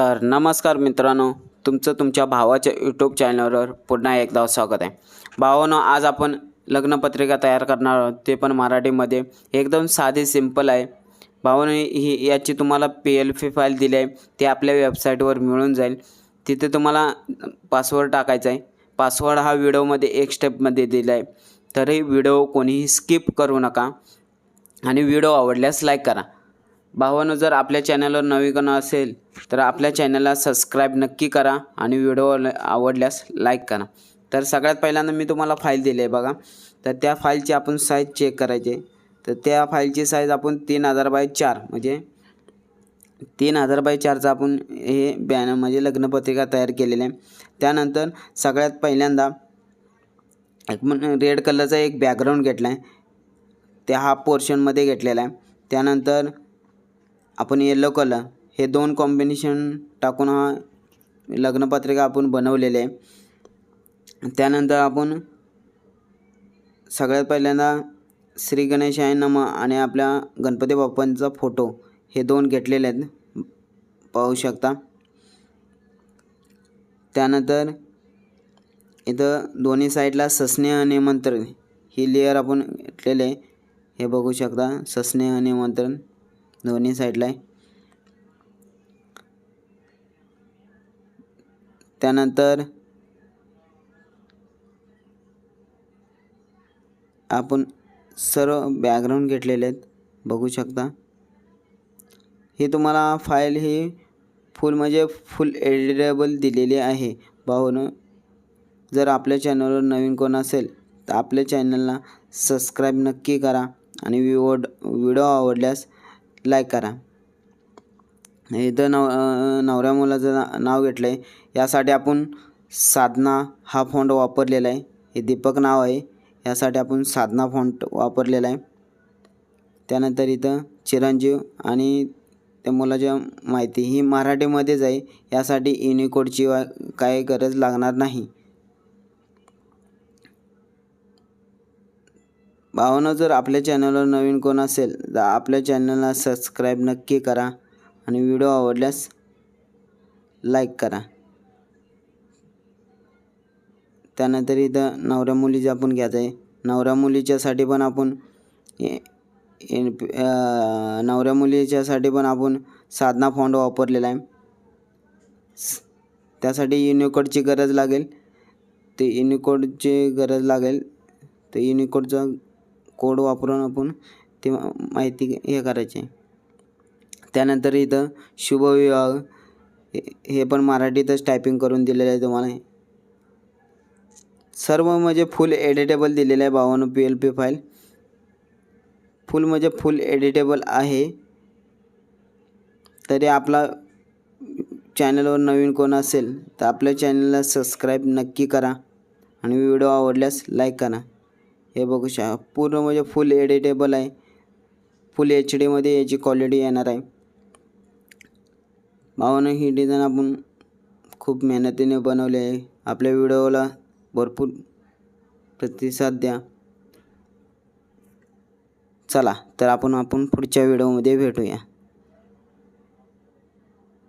तर नमस्कार मित्रांनो तुमचं तुमच्या भावाच्या यूट्यूब चॅनलवर पुन्हा एकदा स्वागत आहे. भावानो आज आपण लग्नपत्रिका तयार करणार आहोत. ते पण मराठीमध्ये. एकदम साधी सिंपल आहे. भावानो ही याची तुम्हाला पी एल पी फाईल दिली आहे. ती आपल्या वेबसाईटवर मिळून जाईल. तिथे तुम्हाला पासवर्ड टाकायचा आहे. पासवर्ड हा व्हिडिओमध्ये एक स्टेपमध्ये दिला आहे. तरी व्हिडिओ कोणीही स्किप करू नका. आणि व्हिडिओ आवडल्यास लाईक करा. भावानं जर आपल्या चॅनलवर नवीकरण असेल तर आपल्या चॅनलला सबस्क्राईब नक्की करा आणि व्हिडिओ आवडल्यास लाईक करा. तर सगळ्यात पहिल्यांदा मी तुम्हाला फाईल दिली आहे बघा. तर त्या फाईलची आपण साईज चेक करायची आहे. तर त्या फाईलची साईज आपण तीन हजार बाय चार म्हणजे तीन हजार बाय चारचा आपण हे बॅनर म्हणजे लग्नपत्रिका तयार केलेली आहे. त्यानंतर सगळ्यात पहिल्यांदा एक रेड कलरचा एक बॅकग्राऊंड घेतला आहे त्या हा पोर्शनमध्ये घेतलेला आहे. त्यानंतर आपण येलो कलर हे दोन कॉम्बिनेशन टाकून हा लग्नपत्रिका आपण बनवलेले आहे. त्यानंतर आपण सगळ्यात पहिल्यांदा श्री गणेशाय नम आणि आपल्या गणपती बाप्पांचा फोटो हे दोन घेतलेले आहेत. पाहू शकता. त्यानंतर इथं दोन्ही साईडला ससने निमंत्रण ही लेअर आपण घेतलेले आहे. हे बघू शकता ससने निमंत्रण दोन्ही साईडला आहे. त्यानंतर आपण सर्व बॅकग्राऊंड घेतलेले आहेत. बघू शकता. ही तुम्हाला फाईल ही फुल म्हणजे फुल एडिटेबल दिलेली आहे. भाऊनं जर आपल्या चॅनलवर नवीन कोण असेल तर आपल्या चॅनलला सबस्क्राईब नक्की करा आणि विवड व्हिडिओ आवडल्यास लाईक करा. इथं नव नवऱ्या मुलाचं ना नाव घेतलं आहे यासाठी आपण साधना हा फॉन्ट वापरलेला आहे. हे दीपक नाव आहे. यासाठी आपण साधना फॉन्ट वापरलेला आहे. त्यानंतर इथं चिरंजीव आणि त्या मुलाच्या माहिती ही मराठीमध्येच आहे. यासाठी युनिकोडची काही गरज लागणार नाही. भावानं जर आपल्या चॅनलवर नवीन कोण असेल तर आपल्या चॅनलला सबस्क्राईब नक्की करा आणि व्हिडिओ आवडल्यास लाईक करा. त्यानंतर इथं नवऱ्या मुलीचं आपण घ्यायचं आहे नवऱ्या मुलीच्यासाठी पण आपण नवऱ्या मुलीच्यासाठी पण आपण साधना फॉन्ड वापरलेला आहे. त्यासाठी युनिकोडची गरज लागेल. ते युनिकोडची गरज लागेल. ते युनिकोडचा कोड वापरून आपण ते माहिती हे करायची. त्यानंतर इथं शुभविवाह हे पण मराठीतच टायपिंग करून दिलेलं आहे तुम्हाला. सर्व म्हणजे फुल एडिटेबल दिलेलं आहे बावन्न P L P file full म्हणजे फुल एडिटेबल आहे. तरी आपला चॅनलवर नवीन कोण असेल तर आपल्या चॅनलला सबस्क्राईब नक्की करा. आणि व्हिडिओ आवडल्यास लाईक करा. हे बघू शा पूर्ण म्हणजे फुल एडिटेबल आहे. फुल एच डीमध्ये याची क्वालिटी येणार आहे. भावानं ही डिझाईन आपण खूप मेहनतीने बनवली आहे. आपल्या व्हिडिओला भरपूर प्रतिसाद द्या. चला तर आपण आपण पुढच्या व्हिडिओमध्ये भेटूया.